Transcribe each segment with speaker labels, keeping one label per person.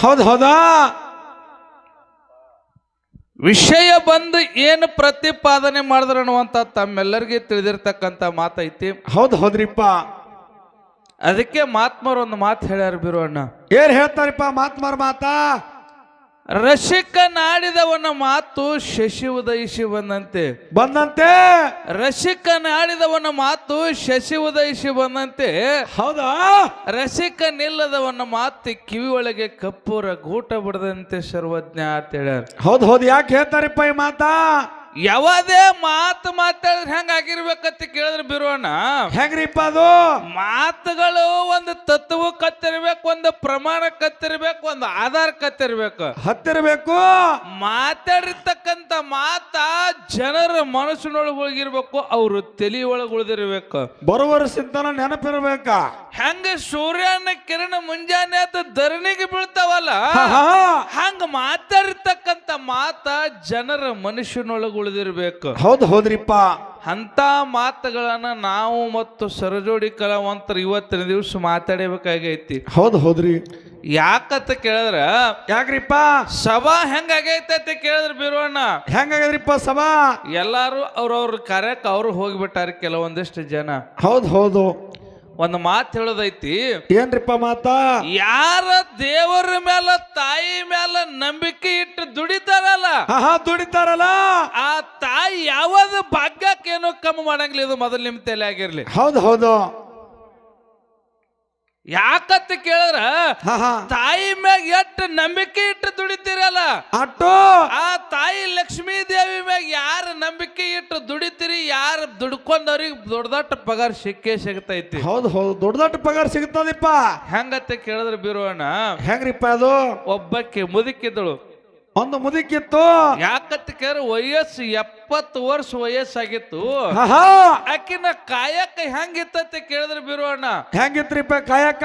Speaker 1: ಹೌದ್ ಹೌದಾ?
Speaker 2: ವಿಷಯ ಬಂದು ಏನು ಪ್ರತಿಪಾದನೆ ಮಾಡಿದ್ರು ಅನ್ನುವಂತ ತಮ್ಮೆಲ್ಲರಿಗೆ ತಿಳಿದಿರ್ತಕ್ಕಂಥ ಮಾತೈತಿ
Speaker 1: ಹೌದು ಹೌದ್ರಿಪ್ಪ.
Speaker 2: ಅದಕ್ಕೆ ಮಾತ್ಮರು ಒಂದು ಮಾತು ಹೇಳ್ಯಾರ ಬಿರು ಅಣ್ಣ.
Speaker 1: ಏನ್ ಹೇಳ್ತಾರಿಪ್ಪ ಮಾತ್ಮರ ಮಾತಾ?
Speaker 2: ರಸಿಕ ನಾಡಿದವನ ಮಾತು ಶಶಿ ಉದಯಿಸಿ ಬಂದಂತೆ.
Speaker 1: ಬಂದಂತೆ.
Speaker 2: ರಸಿಕ ನಾಡಿದವನ ಮಾತು ಶಶಿ ಉದಯಿಸಿ ಬಂದಂತೆ.
Speaker 1: ಹೌದಾ?
Speaker 2: ರಸಿಕ ನಿಲ್ಲದವನ ಮಾತು ಕಿವಿ ಒಳಗೆ ಕಪ್ಪೂರ ಗೂಟ ಬಿಡದಂತೆ ಸರ್ವಜ್ಞ ಅಂತ ಹೇಳ್ಯಾರ.
Speaker 1: ಹೌದು ಹೌದ್ ಯಾಕೆ ಹೇಳ್ತಾರಿಪ್ಪ ಈ ಮಾತಾ?
Speaker 2: ಯಾವದೇ ಮಾತು ಮಾತಾಡಿದ್ರೆ ಹೆಂಗ ಆಗಿರ್ಬೇಕಂತ ಕೇಳಿದ್ರೆ ಬಿರೋಣ
Speaker 1: ಹೆಂಗ್ರಿಪ್ಪ ಅದು?
Speaker 2: ಮಾತುಗಳು ಒಂದು ತತ್ವ ಕತ್ತಿರ್ಬೇಕು ಒಂದು ಪ್ರಮಾಣ ಕತ್ತಿರ್ಬೇಕು ಒಂದು ಆಧಾರ ಕತ್ತಿರ್ಬೇಕು.
Speaker 1: ಹತ್ತಿರ್ಬೇಕು.
Speaker 2: ಮಾತಾಡಿರ್ತಕ್ಕಂತ ಮಾತ ಜನರ ಮನಸ್ಸಿನೊಳಗೆ ಉಳಿಗಿರ್ಬೇಕು ಅವ್ರ ತಲೆ ಒಳಗೆ ಉಳಿದಿರ್ಬೇಕು.
Speaker 1: ಬರುವ ಸಿಂತನ ನೆನಪಿರ್ಬೇಕ.
Speaker 2: ಹೆಂಗ ಸೂರ್ಯನ ಕಿರಣ ಮುಂಜಾನೆ ಅದು ಧರಣಿಗೆ ಬೀಳ್ತಾವಲ್ಲ. ಹಂಗ ಮಾತಾಡಿರ್ತಕ್ಕಂತ ಮಾತ ಜನರ ಮನುಷ್ಯನೊಳಗೆ ಉಳಿದಿರ್ಬೇಕು.
Speaker 1: ಹೌದು ಹೌದ್ರಿಪ್ಪ.
Speaker 2: ಅಂತ ಮಾತುಗಳನ್ನ ನಾವು ಮತ್ತು ಸರಜೋಡಿ ಕಲಾವಂತರು ಇವತ್ತಿನ ದಿವಸ ಮಾತಾಡಬೇಕಾಗೈತಿ.
Speaker 1: ಹೌದು ಹೌದ್ರಿ.
Speaker 2: ಯಾಕತ್ತ ಕೇಳಿದ್ರ?
Speaker 1: ಯಾಕ್ರಿಪ್ಪ?
Speaker 2: ಸಭಾ ಹೆಂಗಾಗೈತೆ ಅಂತ ಕೇಳಿದ್ರ ಬಿರುವಣ್ಣ?
Speaker 1: ಹೆಂಗಾಗ್ರಿಪ್ಪ ಸಭಾ?
Speaker 2: ಎಲ್ಲಾರು ಅವ್ರವ್ರ ಕಾರ್ಯಕ್ಕೆ ಅವ್ರು ಹೋಗ್ಬಿಟ್ಟಾರ ಕೆಲವೊಂದಿಷ್ಟು ಜನ.
Speaker 1: ಹೌದು ಹೌದು.
Speaker 2: ಒಂದು ಮಾತು ಹೇಳೋದೈತಿ
Speaker 1: ಏನ್ರಿಪ್ಪ ಮಾತಾ?
Speaker 2: ಯಾರ ದೇವರ ಮೇಲೆ ತಾಯಿ ಮೇಲೆ ನಂಬಿಕೆ ಇಟ್ಟು ದುಡಿತಾರಲ್ಲ
Speaker 1: ಆಹಾ ದುಡಿತಾರಲ್ಲ?
Speaker 2: ಆ ತಾಯಿ ಯಾವ್ದು ಭಾಗ್ಯಕ್ಕೇನು ಕಮ್ಮಿ ಮಾಡಂಗಿಲ್ಲ ಇದು ಮೊದಲು ನಿಮ್ಮ ತಲೆ ಆಗಿರ್ಲಿ.
Speaker 1: ಹೌದು ಹೌದು.
Speaker 2: ಯಾಕಂತ ಕೇಳಿದ್ರ ತಾಯಿ ಮ್ಯಾಗ ಎಷ್ಟು ನಂಬಿಕೆ ಇಟ್ಟು ದುಡಿತೀರಲ್ಲ?
Speaker 1: ಅಟ್ಟು.
Speaker 2: ಆ ತಾಯಿ ಲಕ್ಷ್ಮೀ ದೇವಿ ಮ್ಯಾಗ ಯಾರ ನಂಬಿಕೆ ಇಟ್ಟು ದುಡಿತೀರಿ ಯಾರು ದುಡ್ಕೊಂಡವ್ರಿಗೆ ದೊಡ್ಡದಟ್ಟ ಪಗಾರ ಸಿಕ್ಕೇ ಸಿಗ್ತೈತಿ.
Speaker 1: ಹೌದು ಹೌದು. ದೊಡ್ಡ ದೊಡ್ಡ ಪಗಾರ ಸಿಗ್ತದಿಪ್ಪ.
Speaker 2: ಹೆಂಗತ್ತ ಕೇಳಿದ್ರೆ ಬಿರುವಣ್ಣ?
Speaker 1: ಹೆಂಗ್ರಿಪ್ಪ ಅದು?
Speaker 2: ಒಬ್ಬಕ್ಕೆ ಮುದುಕಿದ್ದಳು.
Speaker 1: ಒಂದು ಮುದುಕಿತ್ತು.
Speaker 2: ಯಾಕತ್ತ ಕೇಳಿದ್ರೆ ವಯಸ್ಸು ಎಪ್ಪತ್ತು ವರ್ಷ ವಯಸ್ಸಾಗಿತ್ತು. ಆಕಿನ ಕಾಯಕ ಹೆಂಗಿತ್ತ ಕೇಳಿದ್ರೆ ಬಿರುವಣ್ಣ.
Speaker 1: ಹೆಂಗಿತ್ರಿಪ್ಪ ಕಾಯಕ?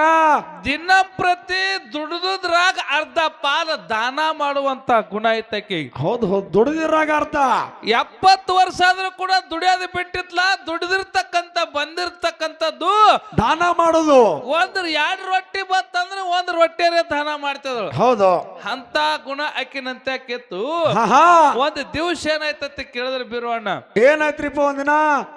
Speaker 2: ದಿನ ಪ್ರತಿ ದುಡಿದ್ರಾಗ ಅರ್ಧ ಪಾಲ ದಾನ ಮಾಡುವಂತ ಗುಣ ಐತಕಿ
Speaker 1: ಹೌದು ಹೌದು ದುಡಿದಿರಾಗ ಅರ್ಧ.
Speaker 2: ಎಪ್ಪತ್ತು ವರ್ಷ ಆದ್ರೂ ಕೂಡ ದುಡಿಯೋದು ಬಿಟ್ಟಿತ್ಲ? ದುಡಿದಿರ್ತಕ್ಕಂತ ಬಂದಿರ್ತಕ್ಕಂಥದ್ದು.
Speaker 1: ದಾನ ಮಾಡೋದು.
Speaker 2: ಒಂದ್ ಎರಡು ರೊಟ್ಟಿ ಬತ್ತಂದ್ರೆ ಒಂದ್ ರೊಟ್ಟಿಯರೇ ದಾನ ಮಾಡ್ತಿದ್ರು.
Speaker 1: ಹೌದು.
Speaker 2: ಅಂತ ಗುಣ ಆಕಿನಂತೆ ಆಕಿತ್ತು.
Speaker 1: ಹಾ ಹಾ
Speaker 2: ಒಂದ್ ದಿವಸ ಏನಾಯ್ತತಿ ಕೇಳಿದ್ರೆ ಬಿರುವಣ್ಣ.
Speaker 1: ಏನಾಯ್ತ್ರಿಪ್ಪ ಒಂದಿನ?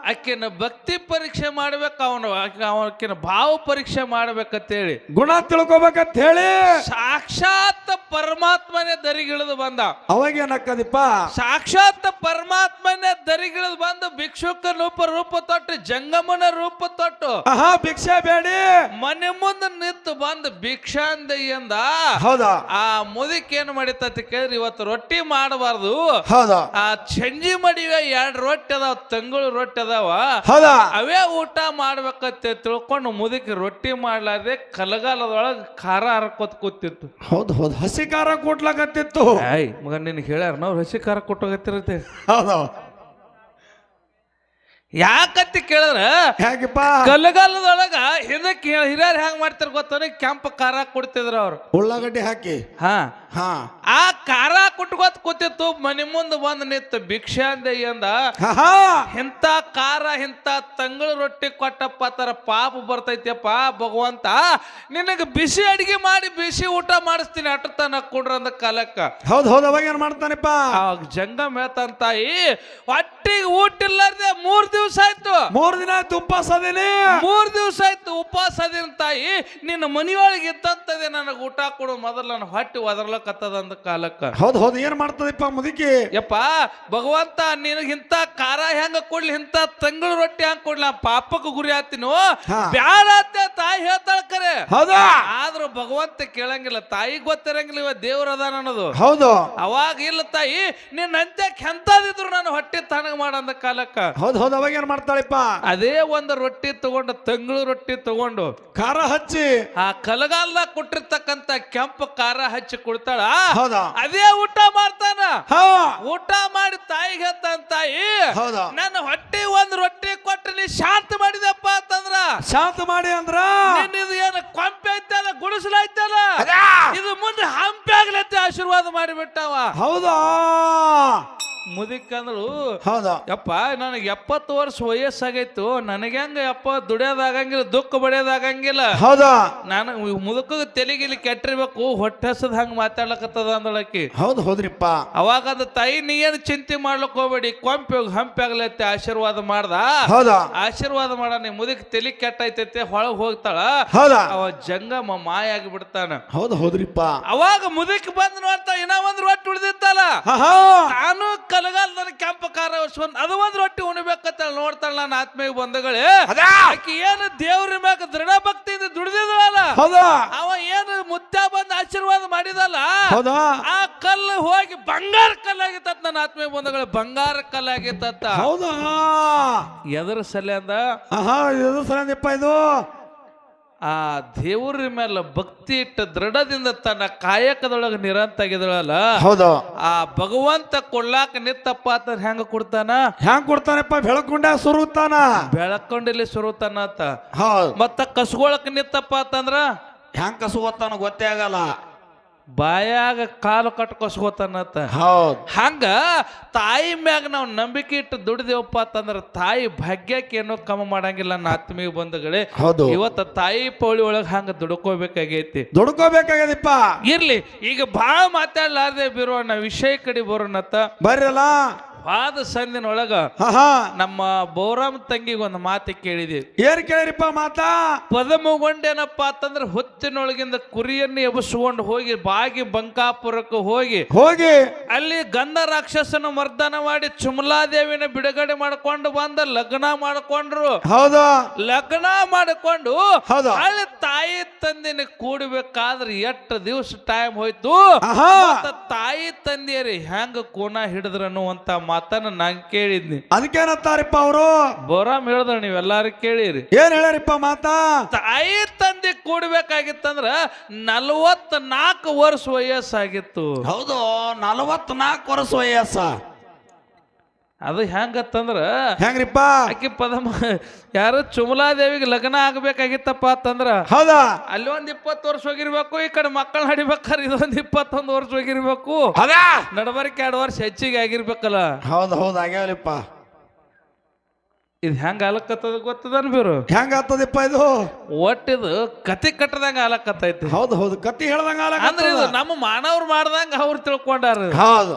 Speaker 2: ಆಕಿನ ಭಕ್ತಿ ಪರೀಕ್ಷೆ ಮಾಡ್ಬೇಕು ಅವನು ಆಕೆನ ಭಾವ ಪರೀಕ್ಷೆ ಮಾಡ್ಬೇಕಂತೇಳಿ.
Speaker 1: ಗುಣ ತಿಳ್ಕೊಬೇಕಂತ ಹೇಳಿ.
Speaker 2: ಸಾಕ್ಷಾತ್ ಪರಮಾತ್ಮನೇ ದರಿಗಿಳಿದು ಬಂದ.
Speaker 1: ಅವಾಗ ಏನಕ್ಕದಿಪ್ಪ
Speaker 2: ಸಾಕ್ಷಾತ್ ಪರಮಾತ್ಮನೇ ದರಿಗಿಳಿದು ಬಂದು ಭಿಕ್ಷುಕ ರೂಪ ರೂಪ ತೊಟ್ಟು ಜಂಗಮನ ರೂಪ ತೊಟ್ಟು.
Speaker 1: ಆಹಾ ಭಿಕ್ಷೆ ಬೇಡಿ.
Speaker 2: ಮನೆ ಮುಂದೆ ನಿಂತು ಬಂದು ಭಿಕ್ಷಾಂದಯ್ಯಂದ ಎಂದ
Speaker 1: ಹೌದಾ?
Speaker 2: ಆ ಮುದಿಕ್ ಏನ್ ಮಾಡಿತ್ತ ಕೇಳಿದ್ರೆ ಇವತ್ತು ರೊಟ್ಟಿ ಮಾಡಬಾರ್ದು.
Speaker 1: ಹೌದಾ?
Speaker 2: ಆ ಚಂಜಿ ಮಡಿವೆ ಎರಡು ರೊಟ್ಟಿ ಅದಾವ ತಂಗುಳು ರೊಟ್ಟಿ ಅದಾವ.
Speaker 1: ಹೌದಾ?
Speaker 2: ಅವೇ ಊಟ ಮಾಡ್ಬೇಕತ್ತೆ ತಿಳ್ಕೊಂಡು ಮುದುಕಿ ರೊಟ್ಟಿ ಮಾಡ್ಲಾರ್ದೆ ಕಲಗಾಲದೊಳಗೆ ಖಾರ ಹರ್ಕೋತ್ ಕೂತಿತ್ತು.
Speaker 1: ಹೌದು ಹೌದು. ಹಸಿ ಖಾರ ಕೊಟ್ಲಾಕತ್ತಿತ್ತು.
Speaker 2: ಆಯ್ ಮಗ ನಿನ್ ಹೇಳ್ಯಾರ ನಾವು ಹಸಿ ಖಾರ ಕೊಟ್ಟೋಗತ್ತಿರತ್ತೆ
Speaker 1: ಹೌದು?
Speaker 2: ಯಾಕಂತ ಕೇಳಿದ್ರ?
Speaker 1: ಹೇಗಪ್ಪ?
Speaker 2: ಕಲಗಾಲದೊಳಗ ಹಿಂದಕ್ಕೆ ಹಿರಿಯರು ಹೆಂಗ್ ಮಾಡ್ತಾರ ಗೊತ್ತಾರ ಕೆಂಪ ಖಾರ ಕೊಡ್ತಿದ್ರ ಅವ್ರು.
Speaker 1: ಉಳ್ಳಾಗಡ್ಡಿ ಹಾಕಿ?
Speaker 2: ಹಾ.
Speaker 1: ಹಾ.
Speaker 2: ಆ ಖಾರ ಕುಟ್ಕೋತ್ ಕೂತಿತ್ತು ಮನೆ ಮುಂದೆ ಬಂದ್ ನಿತ್ತು ಭಿಕ್ಷೆ ಅಂದೆ ಎಂದ ಇಂಥ ಖಾರ ಇಂಥ ತಂಗಳ ರೊಟ್ಟಿ ಕೊಟ್ಟಪ್ಪ ತರ ಪಾಪ ಬರ್ತೈತಿಯಪ್ಪ ಭಗವಂತ. ನಿನಗೆ ಬಿಸಿ ಅಡಿಗೆ ಮಾಡಿ ಬಿಸಿ ಊಟ ಮಾಡಿಸ್ತೀನಿ ಅಟ್ಟತನ ಕೊಡ್ರ ಅಂದ ಕಾಲಕ್ಕ.
Speaker 1: ಹೌದು ಹೌದು ಅವಾಗ ಏನ್ ಮಾಡ್ತಾನಪ್ಪ?
Speaker 2: ಅವಾಗ ಜಂಗಮ್ ಹೇಳ್ತಾನ ತಾಯಿ ಹೊಟ್ಟಿಗೆ ಊಟ ಇಲ್ಲಾರ್ದೆ ಮೂರ್ ದಿವ್ಸ ಆಯ್ತು.
Speaker 1: ಮೂರ್ ದಿನ ಆಯ್ತು ಉಪವಾಸ ಅದೇನೆ.
Speaker 2: ಮೂರ್ ದಿವಸ ಆಯ್ತು ಉಪವಾಸ ಅದಿನ ತಾಯಿ? ನಿನ್ನ ಮನಿಯೊಳಗೆ ಇದ್ದಂತದೆ ನನಗೆ ಊಟ ಕೊಡು ಮೊದಲು ನನ್ನ ಹೊಟ್ಟೆ ಒದರ್ಲಕತ್ತದ ಅಂದ ಕಾಲಕ್ಕ.
Speaker 1: ಹೌದು ಹೌದು ಏನ್ ಮಾಡ್ತದಪ್ಪ ಮುದುಕಿ?
Speaker 2: ಯಪ್ಪ ಭಗವಂತ ನಿನಗಿಂತ ಖಾರ ಹೆಂಗ ಕೊಡ್ಲಿ ಇಂತ ತಂಗಳ ರೊಟ್ಟಿ ಹೆಂಗ್ ಕೊಡ್ಲಿ ನಾ ಪಾಪಕ್ಕೆ ಗುರಿ ಆತೀನು. ಬ್ಯಾಡ ತಾಯಿ ಹೇಳ್ತಾಳ ಕರೆ.
Speaker 1: ಹೌದಾ?
Speaker 2: ಆದ್ರ ಭಗವಂತ ಕೇಳಂಗಿಲ್ಲ ತಾಯಿ ಗೊತ್ತಿರಂಗಿಲ್ಲ ಇವ ದೇವ್ರ ಅದಾನ ಅನ್ನೋದು.
Speaker 1: ಹೌದು.
Speaker 2: ಅವಾಗ ಇಲ್ಲ ತಾಯಿ ನಿನ್ನ ಅಂತ್ಯಕ್ಕೆ ಕೆಂತದಿದ್ರು ನಾನು ಹೊಟ್ಟೆ ತನಗ ಮಾಡಂದ ಕಾಲಕ್ಕ.
Speaker 1: ಹೌದು ಹೌದು ಅವಾಗ ಏನ್ ಮಾಡ್ತಾಳಿಪ್ಪ?
Speaker 2: ಅದೇ ಒಂದು ರೊಟ್ಟಿ ತಗೊಂಡು ತಂಗಳು ರೊಟ್ಟಿ ತಗೊಂಡು
Speaker 1: ಖಾರ ಹಚ್ಚಿ.
Speaker 2: ಆ ಕಲಗಾಲ ಕೊಟ್ಟಿರ್ತಕ್ಕಂತ ಕೆಂಪು ಖಾರ ಹಚ್ಚಿ ಕೊಡ್ತಾಳ.
Speaker 1: ಹೌದಾ?
Speaker 2: ಅದೇ ಊಟ ಮಾಡ್ತಾನ.
Speaker 1: ಹಾ.
Speaker 2: ಊಟ ಮಾಡಿ ತಾಯಿಗೆ ಹೇಳ್ತಾನ ತಾಯಿ
Speaker 1: ಹೌದಾ?
Speaker 2: ನನ್ನ ಹೊಟ್ಟೆ ಒಂದ್ ರೊಟ್ಟಿ ಕೊಟ್ಟು ನೀ ಶಾಂತ ಮಾಡಿದಪ್ಪ ಅಂತಂದ್ರ.
Speaker 1: ಶಾಂತ ಮಾಡಿ ಅಂದ್ರ?
Speaker 2: ಇದು ಏನು ಕೊಂಪೆ ಐತಲ್ಲ ಗುಡಿಸಲ ಐತಲ್ಲ ಇದು ಮುಂದೆ ಹಂಪೆ ಆಗ್ಲತ್ತೆ ಆಶೀರ್ವಾದ ಮಾಡಿಬಿಟ್ಟವ.
Speaker 1: ಹೌದಾ?
Speaker 2: ಮುದಿಕಂದ್ರು
Speaker 1: ಹೌದಾ?
Speaker 2: ಯಪ್ಪ ನನಗೆ ಎಪ್ಪತ್ತು ವರ್ಷ ವಯಸ್ಸಾಗೈತು ನನಗೆ ಹೆಂಗ ಅಪ್ಪ ದುಡಿಯೋದಾಗಂಗಿಲ್ಲ ದುಃಖ ಬಡಿಯೋದಾಗಂಗಿಲ್ಲ
Speaker 1: ಹೌದಾ?
Speaker 2: ನಾನು ಮುದುಕ ತೆಲಿಗಿಲಿ ಕೆಟ್ಟಿರ್ಬೇಕು ಹೊಟ್ಟೆ ಹಸದ್ ಹಂಗ ಮಾತಾಡ್ಲಕತ್ತದ ಅಂದಳಕಿ
Speaker 1: ಹೌದು ಹೌದ್ರಿಪ್ಪ.
Speaker 2: ಅವಾಗ ಅದ ತಾಯಿ ನೀ ಏನು ಚಿಂತೆ ಮಾಡ್ಲಕ್ ಹೋಗ್ಬೇಡಿ ಕೊಂಪೆ ಹಂಪೆ ಹಂಪಿ ಆಗ್ಲೈತೆ ಆಶೀರ್ವಾದ ಮಾಡ್ದ.
Speaker 1: ಹೌದಾ?
Speaker 2: ಆಶೀರ್ವಾದ ಮಾಡ ನೀ ಮುದುಕ್ ತೆಲಿ ಕೆಟ್ಟೈತೈತೆ ಹೊಳಗ್ ಹೋಗ್ತಾಳ.
Speaker 1: ಹೌದಾ?
Speaker 2: ಅವ ಜಂಗಮ ಮಾಯ ಆಗಿ ಬಿಡ್ತಾನ.
Speaker 1: ಹೌದು ಹೌದ್ರಿಪ್ಪ.
Speaker 2: ಅವಾಗ ಮುದುಕ್ ಬಂದ್ ನೋಡ್ತಾ ಇನ್ನ ಒಂದ್ ರೊಟ್ಟಿ ಉಳಿದಿತ್ತಲ್ಲ. ನಾನು ಕಲಗಾಲ ಕೆಂಪ ಕಾರ ಅದು ಒಂದ್ ರೊಟ್ಟಿ ಉಣ್ಬೇಕಂತ ನೋಡ್ತಾಳ ನನ್ನ ಆತ್ಮೀಯ ಬಂಧುಗಳೇ.
Speaker 1: ಅದಾ
Speaker 2: ಆಕಿ ಏನು ದೇವ್ರ ಮ್ಯಾಗ ದೃಢ ಭಕ್ತಿಯಿಂದ ದುಡಿದಿದ್ರಲ್ಲ
Speaker 1: ಹೌದಾ?
Speaker 2: ಅವ ಏನು ಮುತ್ತ ಬಂದು ಆಶೀರ್ವಾದ ಮಾಡಿದಲ್ಲ?
Speaker 1: ಹೌದಾ?
Speaker 2: ಆ ಕಲ್ಲು ಹೋಗಿ ಬಂಗಾರ ಕಲ್ಲಾಗಿತ್ತ ನನ್ನ ಆತ್ಮೀಯ ಬಂಧುಗಳು ಬಂಗಾರ ಕಲ್ಲಾಗಿತ್ತ
Speaker 1: ಹೌದಾ?
Speaker 2: ಎದರ ಸಲ್ಯಾಂದ?
Speaker 1: ಆಹಾ ಇದು ಸರಿಯಪ್ಪ ಇದು?
Speaker 2: ಆ ದೇವ್ರ ಮೇಲೆ ಭಕ್ತಿ ಇಟ್ಟ ದೃಢದಿಂದ ತನ್ನ ಕಾಯಕದೊಳಗೆ ನಿರಂತಾಗಿದಳಲ್ಲ
Speaker 1: ಹೌದು.
Speaker 2: ಆ ಭಗವಂತ ಕೊಡ್ಲಾಕ ನಿತ್ತಪ್ಪ ಅಂತ ಹೆಂಗ ಕೊಡ್ತಾನ?
Speaker 1: ಹೆಂಗ್ ಕೊಡ್ತಾನಪ್ಪ? ಬೆಳಕೊಂಡ ಸುರುತಾನ
Speaker 2: ಬೆಳಕೊಂಡಿಲ್ಲಿ ಸುರುತಾನ ಅಂತ.
Speaker 1: ಹೌದು.
Speaker 2: ಮತ್ತ ಕಸಗೊಳಕ್ ನಿತ್ತಪ್ಪ ಅಂತಂದ್ರ?
Speaker 1: ಹೆಂಗ್ ಕಸ್ಕೊತಾನ ಗೊತ್ತೇ ಆಗಲ್ಲ.
Speaker 2: ಬಾಯಾಗ ಕಾಲು ಕಟ್ಕೊಸ್ಕೋತಾನತ್ತ
Speaker 1: ಹೌದು.
Speaker 2: ಹಂಗ ತಾಯಿ ಮ್ಯಾಗ ನಾವು ನಂಬಿಕೆ ಇಟ್ಟು ದುಡಿದೇವಪ್ಪ ಅಂತಂದ್ರ ತಾಯಿ ಭಾಗ್ಯಕ್ಕೆ ಏನೋ ಕಮ ಮಾಡಂಗಿಲ್ಲ ನನ್ನ ಆತ್ಮೀಯ ಬಂಧುಗಳೇ.
Speaker 1: ಹೌದು.
Speaker 2: ಇವತ್ತ ತಾಯಿ ಪೌಳಿ ಒಳಗ ಹಂಗ ದುಡ್ಕೋಬೇಕಾಗೈತಿ.
Speaker 1: ದುಡ್ಕೋಬೇಕಾಗ್ಯದಪ್ಪ
Speaker 2: ಇರ್ಲಿ ಈಗ ಭಾಳ ಮಾತಾಡ್ಲಾರ್ದೆ ಬಿರೋಣ ವಿಷಯ ಕಡೆ ಬರೋಣತ್ತ
Speaker 1: ಬರ್ರಲ್ಲ
Speaker 2: ವಾದ
Speaker 1: ಸಂದಿನೊಳಗ
Speaker 2: ನಮ್ಮ ಬೋರಾಮ್ ತಂಗಿಗೆ ಒಂದು ಮಾತು ಕೇಳಿದಿ.
Speaker 1: ಏನ್ ಕೇಳಿರಿಪ್ಪ ಮಾತಾ?
Speaker 2: ಪದಮಗೊಂಡೇನಪ್ಪ ಅಂತಂದ್ರೆ ಹೊತ್ತಿನೊಳಗಿಂದ ಕುರಿಯನ್ನು ಎಬ್ಬಿಸ್ಕೊಂಡು ಹೋಗಿ ಬಾಗಿ ಬಂಕಾಪುರಕ್ಕೆ ಹೋಗಿ
Speaker 1: ಹೋಗಿ.
Speaker 2: ಅಲ್ಲಿ ಗಂಧ ರಾಕ್ಷಸನ ಮರ್ದನ ಮಾಡಿ ಚುಮಲಾದೇವಿನ ಬಿಡುಗಡೆ ಮಾಡ್ಕೊಂಡು ಬಂದ ಲಗ್ನ ಮಾಡ್ಕೊಂಡ್ರು.
Speaker 1: ಹೌದಾ.
Speaker 2: ಲಗ್ನ ಮಾಡಿಕೊಂಡು
Speaker 1: ಹೌದು.
Speaker 2: ಅಲ್ಲಿ ತಾಯಿ ತಂದಿನ ಕೂಡಬೇಕಾದ್ರೆ ಎಷ್ಟು ದಿವಸ ಟೈಮ್ ಹೋಯ್ತು? ತಾಯಿ ತಂದೆಯರಿ ಹೆಂಗ ಕೋನ ಹಿಡಿದ್ರ ಅನ್ನುವಂತ ಮಾತನ್ನ ನಾನ್ ಕೇಳಿದ್ನಿ.
Speaker 1: ಅದಕ್ಕೇನತ್ತಾರಿಪ್ಪ ಅವರು?
Speaker 2: ಬೋರಾಮ್ ಹೇಳ್ದ ನೀವೆಲ್ಲಾರು ಕೇಳಿರಿ.
Speaker 1: ಏನ್ ಹೇಳ್ಯಾರಿಪ್ಪ ಮಾತಾ?
Speaker 2: ತಾಯಿ ತಂದೆ ಕೂಡ್ಬೇಕಾಗಿತ್ತಂದ್ರ ನಲ್ವತ್ ನಾಲ್ಕು ವರ್ಷ ವಯಸ್ಸಾಗಿತ್ತು.
Speaker 1: ಹೌದು ನಲವತ್ನಾಲ್ಕು ವರ್ಷ ವಯಸ್ಸ.
Speaker 2: ಅದು ಹೆಂಗತ್ತಂದ್ರೆ
Speaker 1: ಹೆಂಗ್ರಿಪ್ಪ?
Speaker 2: ಆಕಿ ಪದಮ ಯಾರು ಚುಮಲಾದೇವಿಗೆ ಲಗ್ನ ಆಗ್ಬೇಕಾಗಿತ್ತಪ್ಪ ಅಂತಂದ್ರ
Speaker 1: ಹೌದಾ?
Speaker 2: ಅಲ್ಲಿ ಒಂದ್ ಇಪ್ಪತ್ತು ವರ್ಷ ಹೋಗಿರ್ಬೇಕು ಈ ಕಡೆ ಮಕ್ಕಳು ನಡಿಬೇಕಾದ್ರೆ ಇದೊಂದು ಇಪ್ಪತ್ತೊಂದು ವರ್ಷ ಹೋಗಿರ್ಬೇಕು.
Speaker 1: ಹೌದಾ?
Speaker 2: ನಡಬರ್ಕೆ ಎರಡು ವರ್ಷ ಹೆಚ್ಚಿಗೆ ಆಗಿರ್ಬೇಕಲ್ಲ.
Speaker 1: ಹೌದು ಹೌದು ಆಗ್ಯಾವಲಿಪ್ಪ.
Speaker 2: ಇದು ಹೆಂಗ ಆಲಕತ್ತದ ಗೊತ್ತದನ್ ಬೀರು
Speaker 1: ಹೆಂಗ ಆಗ್ತದಪ್ಪ ಇದು?
Speaker 2: ಒಟ್ಟಿದು ಕತೆ ಕಟ್ಟದಂಗ ಆಲಕತ್ತೈತಿ.
Speaker 1: ಹೌದು ಹೌದು ಕತಿ ಹೇಳ್ದಂಗ
Speaker 2: ಅಂದ್ರೆ ಇದು ನಮ್ಮ ಮಾನವ್ರು ಮಾಡ್ದಂಗ ಅವ್ರು ತಿಳ್ಕೊಂಡಾರ.
Speaker 1: ಹೌದು.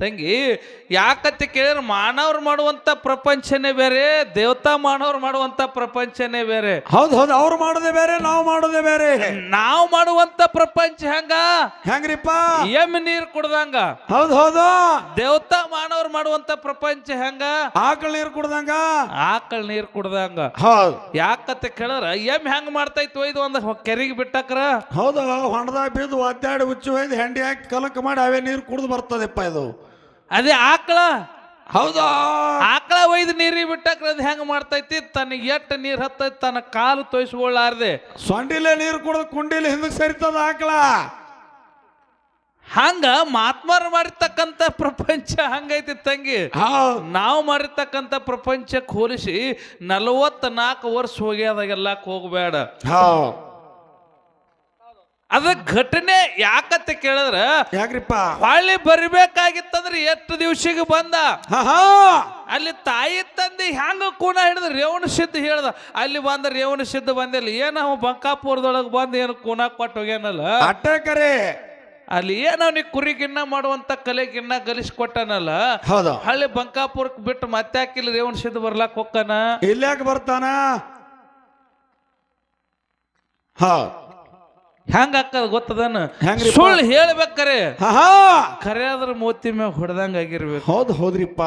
Speaker 2: ತಂಗಿ ಯಾಕತ್ತೆ ಕೇಳಿದ್ರೆ ಮಾನವ್ರು ಮಾಡುವಂತ ಪ್ರಪಂಚನೇ ಬೇರೆ ದೇವತಾ ಮಾನವ್ರು ಮಾಡುವಂತ ಪ್ರಪಂಚನೇ ಬೇರೆ.
Speaker 1: ಹೌದು ಹೌದು ಅವ್ರು ಮಾಡೋದೇ ಬೇರೆ ನಾವು ಮಾಡೋದೇ ಬೇರೆ.
Speaker 2: ನಾವು ಮಾಡುವಂತ ಪ್ರಪಂಚ ಹೆಂಗ?
Speaker 1: ಹೆಂಗ್ರಿಪ್ಪ?
Speaker 2: ಎಂ ನೀರ್ ಕುಡ್ದಂಗ.
Speaker 1: ಹೌದು ಹೌದು.
Speaker 2: ದೇವತಾ ಮಾನವ್ರು ಮಾಡುವಂತ ಪ್ರಪಂಚ ಹೆಂಗ?
Speaker 1: ಆಕಳ ನೀರು ಕುಡ್ದಂಗ?
Speaker 2: ಆಕಳ ನೀರ್ ಕುಡ್ದಂಗ.
Speaker 1: ಹೌದು.
Speaker 2: ಯಾಕತ್ತೆ ಕೇಳರ ಎಂ ಹೆಂಗ್ ಮಾಡ್ತೈತಿ ಒಯ್ದು ಒಂದ್ ಕೆರೆಗೆ ಬಿಟ್ಟಕ್ರ?
Speaker 1: ಹೌದು ಹೊಂಡದಾಗ ಬಿದ್ದು ಒದ್ದಾಡಿ ಹುಚ್ಚು ಒಯ್ದು ಹೆಂಡಿ ಹಾಕಿ ಕಲಕ ಮಾಡಿ ಅವೇ ನೀರು ಕುಡ್ದು ಬರ್ತದಪ್ಪ ಇದು.
Speaker 2: ಅದೇ ಆಕಳ.
Speaker 1: ಹೌದು?
Speaker 2: ಆಕಳ ಒಯ್ದು ನೀರಿ ಬಿಟ್ಟಾಕ್ರ ಅದು ಹೆಂಗ್ ಮಾಡ್ತೈತಿ? ತನ್ನ ಎಟ್ಟ ನೀರ್ ಹತ್ತೈತಿ ತನ್ನ ಕಾಲು ತೋಯಿಸ್ಕೊಳ್ಳಾರ್ದೆ
Speaker 1: ಸೊಂಡಿಲೆ ನೀರು ಕುಡ್ದು ಕುಂಡಿಲಿ ಹಿಂದಕ್ಕೆ ಸರಿತದ ಆಕಳ?
Speaker 2: ಹಂಗ ಮಾತ್ಮಾರ್ ಮಾಡಿರ್ತಕ್ಕಂಥ ಪ್ರಪಂಚ ಹಂಗೈತಿ ತಂಗಿ. ನಾವು ಮಾಡಿರ್ತಕ್ಕಂಥ ಪ್ರಪಂಚಕ್ಕೆ ಹೋಲಿಸಿ ನಲವತ್ತ ನಾಲ್ಕು ವರ್ಷ ಹೋಗ್ಯದಾಗೆಲ್ಲ ಹೋಗ್ಬೇಡ. ಅದ ಘಟನೆ ಯಾಕತ್ತೆ ಕೇಳಿದ್ರ
Speaker 1: ಯಾಕ್ರಿಪ್ಪ?
Speaker 2: ಹೊಳ್ಳಿ ಬರ್ಬೇಕಾಗಿತ್ತಂದ್ರೆ ಎಷ್ಟು ದಿವ್ಸಿಗೆ ಬಂದ?
Speaker 1: ಹಾ ಹಾ.
Speaker 2: ಅಲ್ಲಿ ತಾಯಿ ತಂದೆ ಹೆಂಗ ಕೂನ ಹಿಡಿದ ರೇವಣ ಸಿದ್ಧ ಹೇಳ್ದ? ಅಲ್ಲಿ ಬಂದ ರೇವಣ ಸಿದ್ಧ ಬಂದಿಲ್ಲ. ಏನ ಅವ ಬಂಕಾಪುರದೊಳಗೆ ಬಂದು ಏನು ಕೂನ ಕೊಟ್ಟು ಹೋಗ್ಯಾನಲ್ಲ?
Speaker 1: ಅಟ್ಟಕರೆ.
Speaker 2: ಅಲ್ಲಿ ಏನು ನೀ ಕುರಿ ಗಿನ್ನ ಮಾಡುವಂತ ಕಲೆ ಗಿನ್ನ ಗಲಿಸ್ಕೊಟ್ಟನಲ್ಲ
Speaker 1: ಹೌದು.
Speaker 2: ಹಳ್ಳಿ ಬಂಕಾಪುರಕ್ಕೆ ಬಿಟ್ಟು ಮತ್ತೆ ಹಾಕಿಲ್ಲ ರೇವಣ ಸಿದ್ಧ ಬರ್ಲಾಕ್ ಹೋಗ್ತಾನ
Speaker 1: ಇಲ್ಲಾಕ ಬರ್ತಾನ? ಹೌದು.
Speaker 2: ಹೆಂಗ ಹಾಕದ ಗೊತ್ತದನ? ಸುಳ್ಳು ಹೇಳ್ಬೇಕಾರೆ. ಖರೆ ಅದ್ರ ಮೂತಿ ಮ್ಯಾಗ ಹೊಡೆದಂಗ ಆಗಿರ್ಬೇಕು.
Speaker 1: ಹೌದು ಹೌದ್ರಿಪ್ಪ.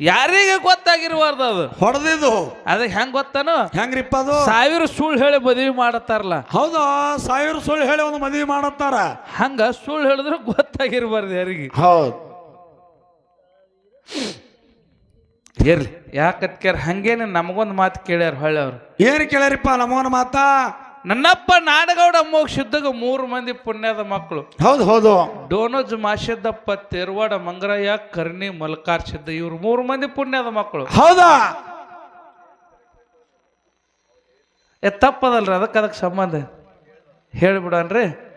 Speaker 2: ಯಾರಿಗೆ ಗೊತ್ತಾಗಿರ್ಬಾರ್ದು ಅದು?
Speaker 1: ಹೊಡೆದಿದ್ದು.
Speaker 2: ಅದ ಹೆಂಗ್ ಗೊತ್ತಾನು?
Speaker 1: ಹೆಂಗ್ರಿಪ್ಪ ಅದು?
Speaker 2: ಸಾವಿರ ಸುಳ್ಳು ಹೇಳಿ ಮದುವೆ ಮಾಡತ್ತಾರಲ್ಲ.
Speaker 1: ಹೌದು? ಸಾವಿರ ಸುಳ್ಳು ಹೇಳಿ ಒಂದು ಮದುವೆ ಮಾಡತ್ತಾರ?
Speaker 2: ಹಂಗ ಸುಳ್ಳು ಹೇಳಿದ್ರೆ ಗೊತ್ತಾಗಿರ್ಬಾರ್ದು ಯಾರಿಗೆ.
Speaker 1: ಹೌದು.
Speaker 2: ಇರ್ಲಿ. ಯಾಕತ್ಕ್ಯಾರ? ಹಂಗೇನೆ ನಮಗೊಂದು ಮಾತು ಕೇಳ್ಯಾರ ಹೊಳ್ಳೆ ಅವ್ರು.
Speaker 1: ಏನ್ ಕೇಳ್ಯಾರಿಪ್ಪ ನಮಗೊಂದು ಮಾತಾ?
Speaker 2: ನನ್ನಪ್ಪ ನಾಡಗೌಡ ಮೋಕ್ಷಿದ್ದಾಗ ಮೂರು ಮಂದಿ ಪುಣ್ಯದ ಮಕ್ಕಳು.
Speaker 1: ಹೌದು ಹೌದು.
Speaker 2: ಡೋನೋಜ್ ಮಾಶದ್ದಪ್ಪ ತೆರವಾಡ ಮಂಗರಯ್ಯ ಕರ್ಣಿ ಮಲ್ಕಾರ್ ಸಿದ್ದ ಇವ್ರು ಮೂರು ಮಂದಿ ಪುಣ್ಯದ ಮಕ್ಕಳು.
Speaker 1: ಹೌದಾ?
Speaker 2: ಏ ತಪ್ಪದಲ್ರಿ ಅದಕ್ಕೆ ಅದಕ್ಕೆ ಸಂಬಂಧ. ಹೇಳ್ಬಿಡನ್ರಿ.